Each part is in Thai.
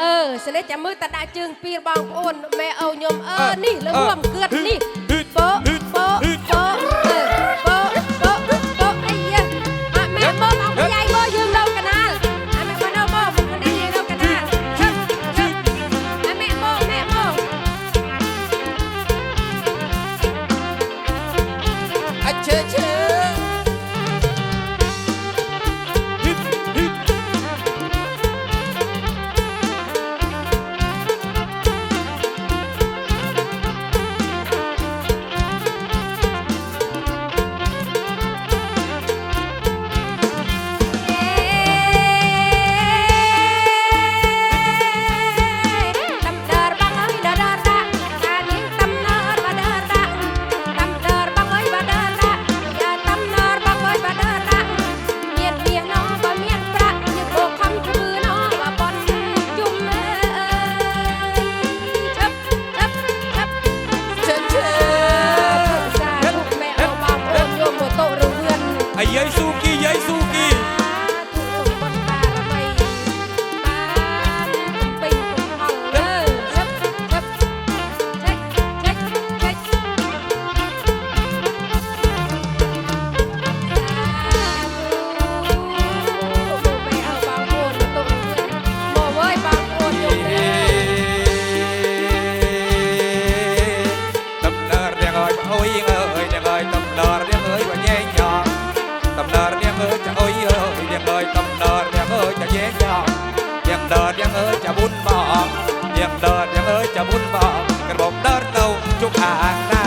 អឺសលេចាំមើលតដាក់ជើងពីរបងប្អូនម៉ែអូខ្ញុំអឺនេះលឺរួមគឿតនេះបោបោបោ ยังเดินยังเอ้ยจะบุญบอกกระบอกเดินเต้าจุกอ่างน้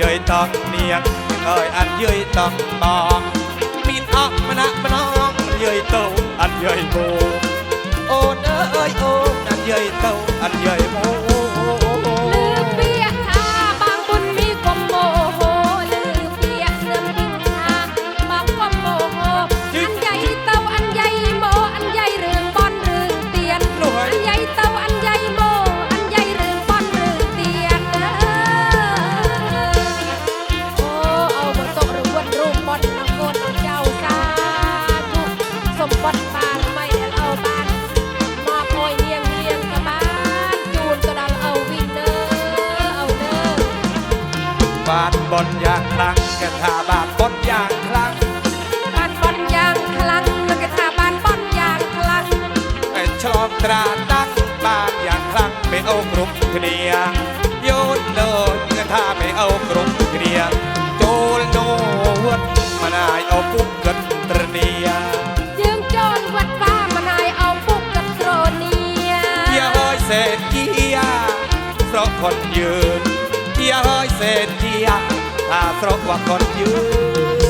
ยืยต้องเนียงเอ้ยอันยืยตองตองมีนอกมนะมน้องยืยเต้าอันยืยโบโอนเอ้ยโอ้อันยืยเต้าอันยืยโบ ก็ท่าบาดบดอย่างครั้งบ้านบอนยางคลังมันก็ทาบ้านบอนยางคลังไอ้ฉลองตราตักงบาดอย่างครั้งไม่เอากรุงเนียโยนโดนก็ท่าไม่เอากรุงเนียโจลโนวดมานายเอาปุ๊กกันตรเนียยืมโจรวัดป้ามานายเอาปุ๊กกันโตรเนียอย่าห้อยเศษเกียเพราะคนยืนอย่าห้อยเศษเกีย ស្រុកវ៉ាខុនយឺ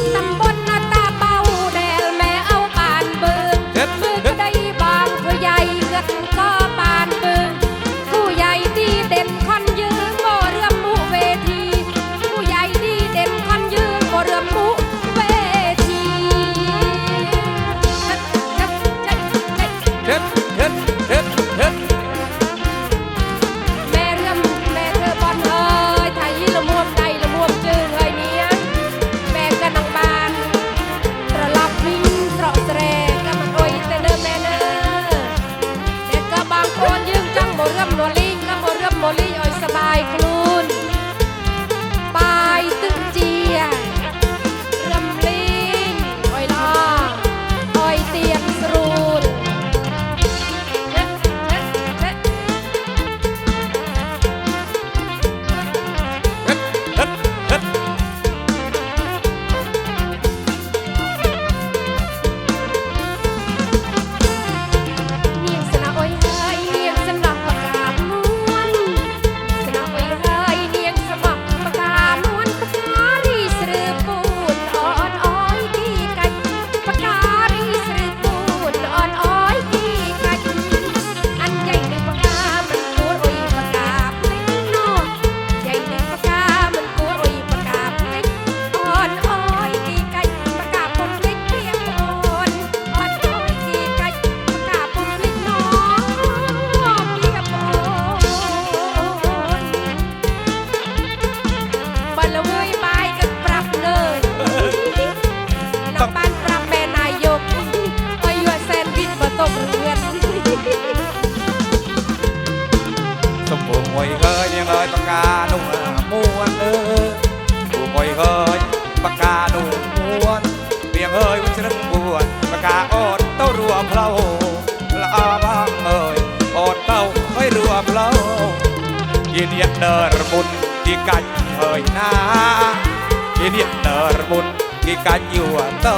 មុនគេកាច់យូរទៅ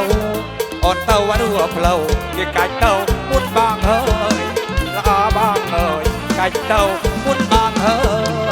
អូនទៅវត្តផ្លូវគេកាច់ទៅមុនបងអើយល្អបងអើយកាច់ទៅមុនបងអើយ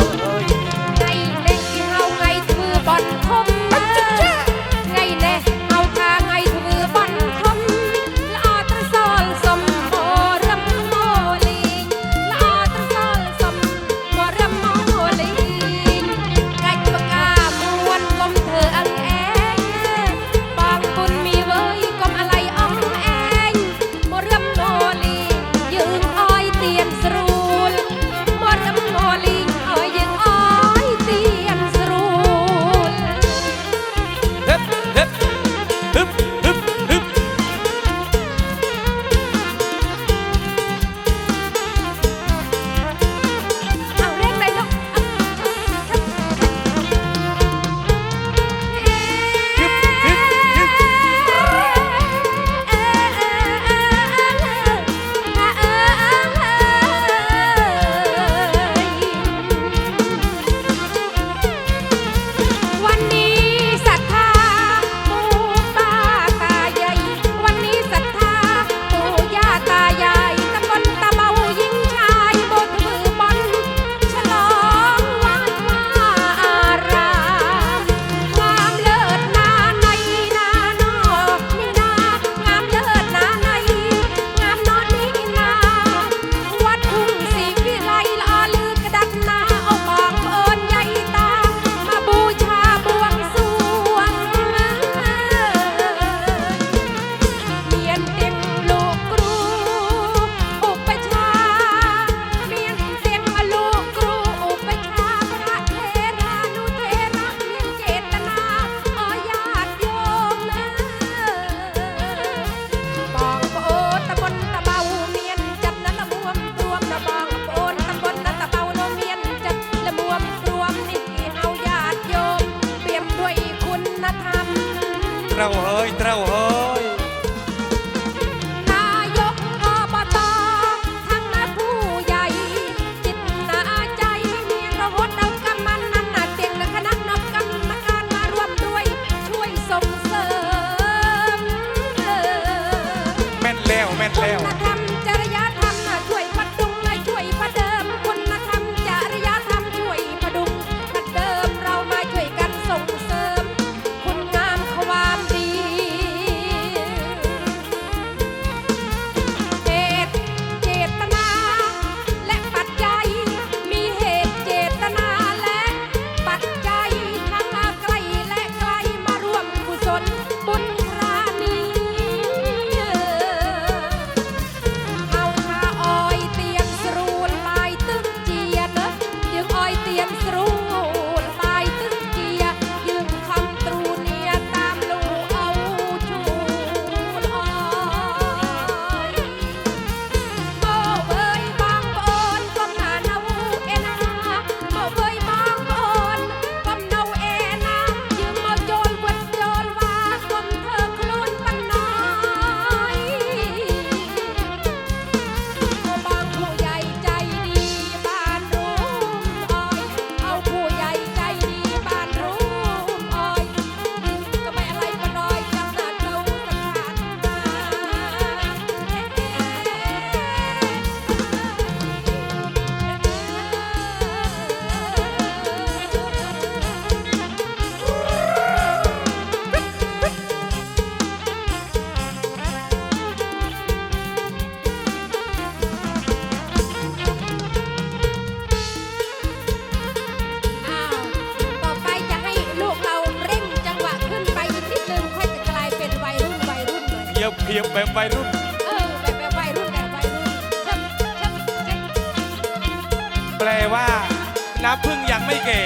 น้ำพึ่งยังไม่เก่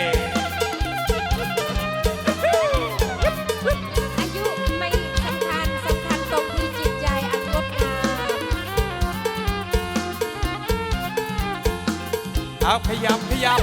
อายุไม่สำคัญสำคัญตรงที่จิตใจอันงดงเอาขยับขยับ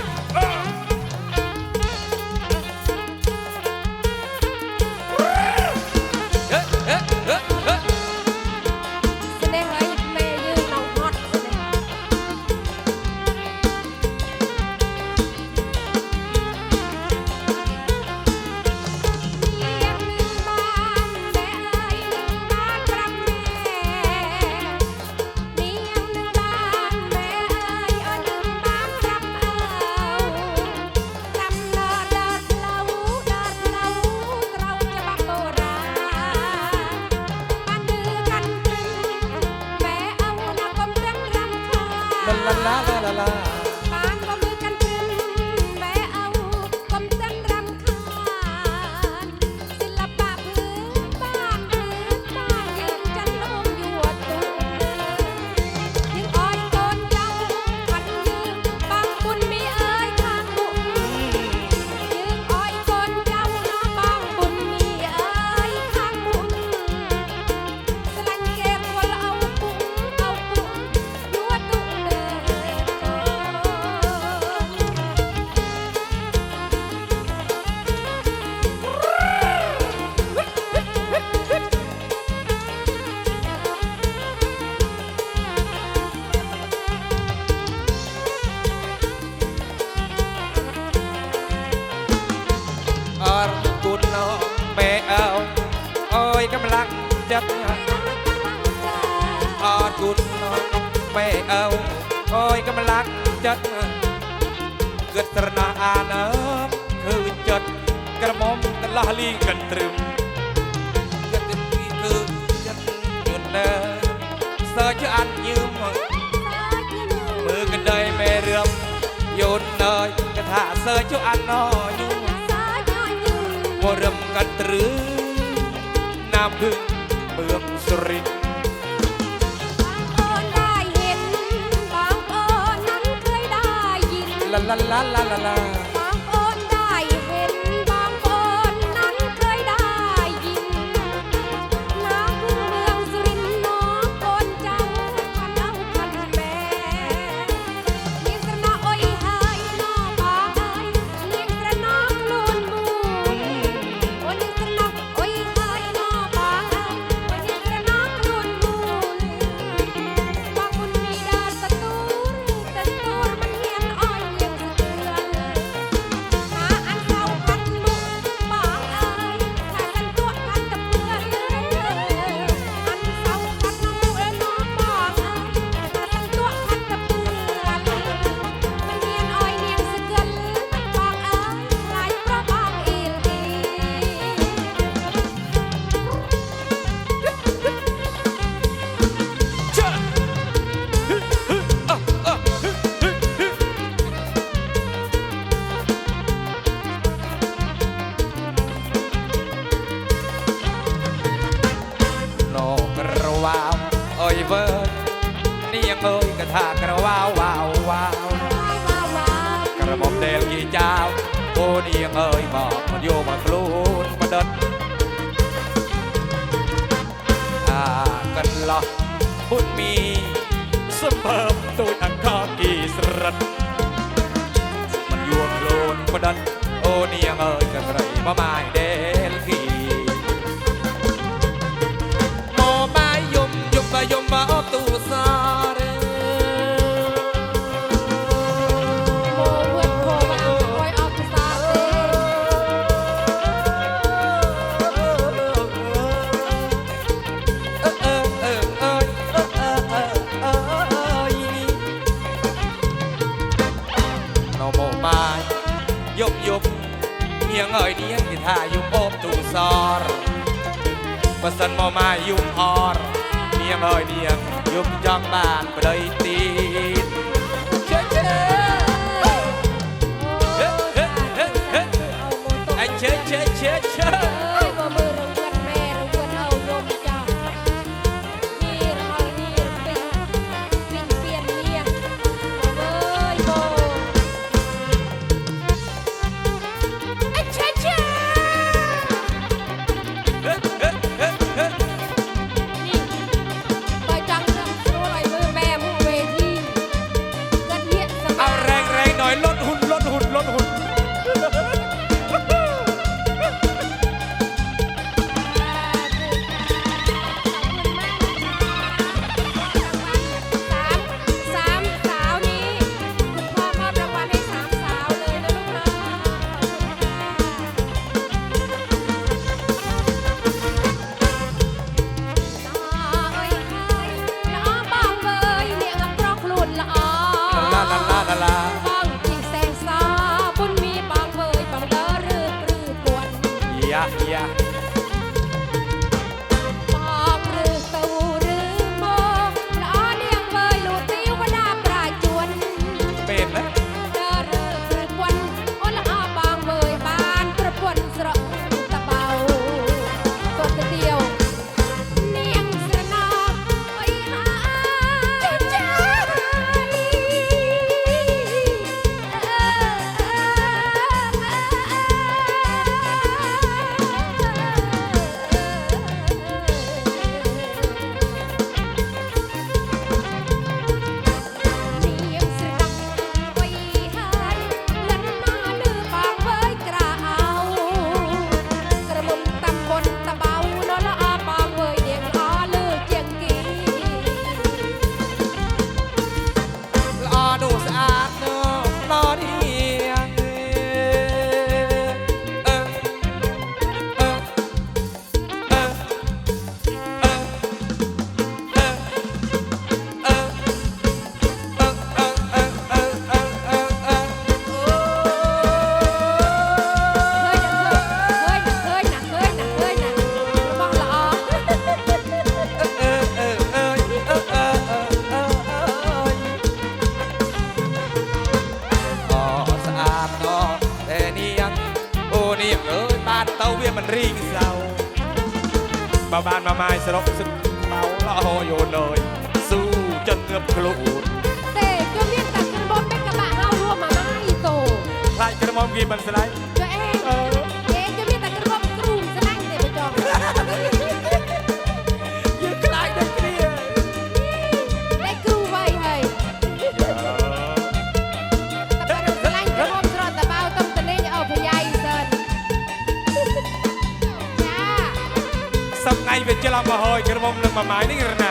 លាងកន្ទ្រឹមយកទៅពីគឺចិត្តយន្តលើសើចអានយឺមមើលកណ្ដីមេរឿងយន្តណើយកថាសើចអានណយូវរំកន្ទ្រឹមណាមគឺមឿងស្រីឡាឡាឡាឡាឡា ท่ากระว้าววาววาวกระหม่อมเดลกี่เจ้าโกนเอียงเอ่ยบอกมันโยมาคลูนมาเดินหากันหรอกคุณมีสเปิร์มตูดอังคอกีสรัดมันยัวโคลนมาดันโอ้นียงเอ่ยกระไรมาไม่ បើសិនមកមកយំអរនាងអើយនាងយំចង់បានប្តី ស្រុកសឹកមកឡោយោណយស៊ូចិត្តងើបខ្លួនទេគឺមានតែក្រមុំនេះកបាក់ហៅរួមអាម៉ៃតូខ្លាចក្រមុំគេមិនស្លាយ memainkan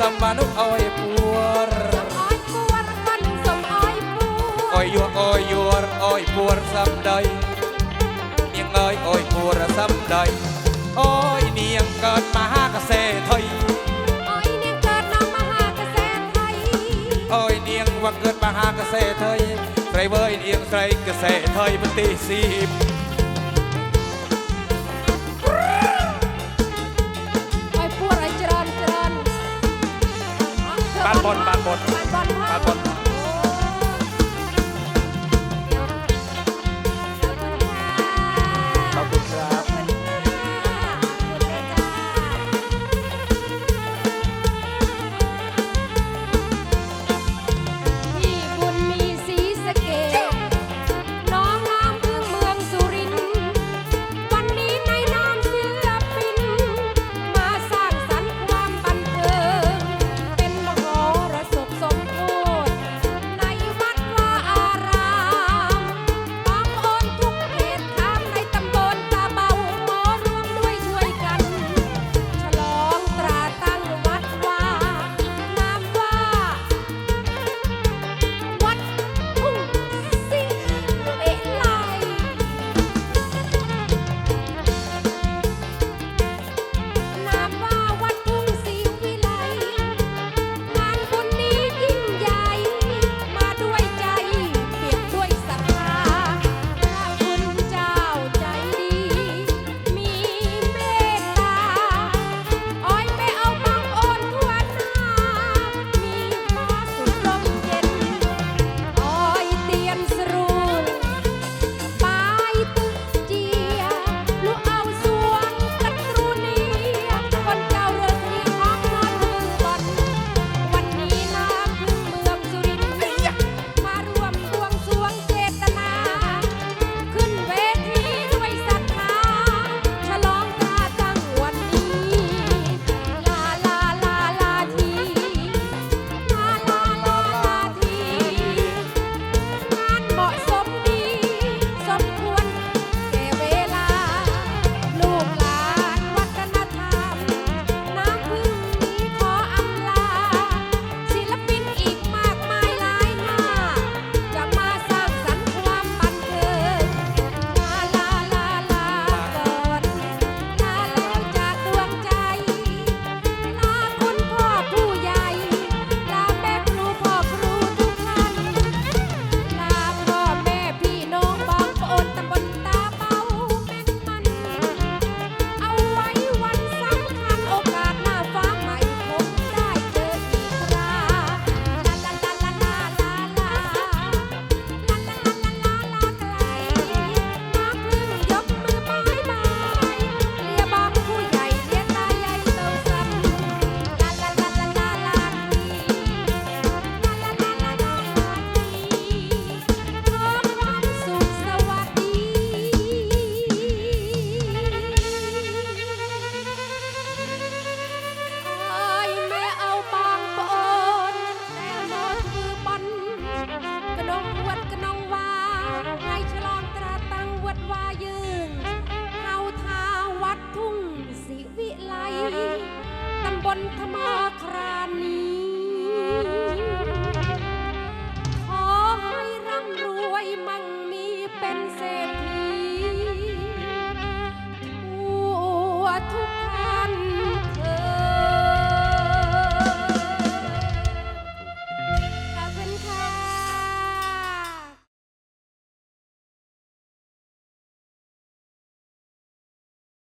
semanu oi puar Oi puar kan sem oi puar Oi yuar oi yuar oi puar sam dai Nieng ơi oi puar sam dai Oi nieng kat maha kase thoi Oi nieng kat nam maha kase thoi Oi nieng wa kat maha kase thoi ใครเว้ยเนียงใครกระแสไทยมันตีสิบ but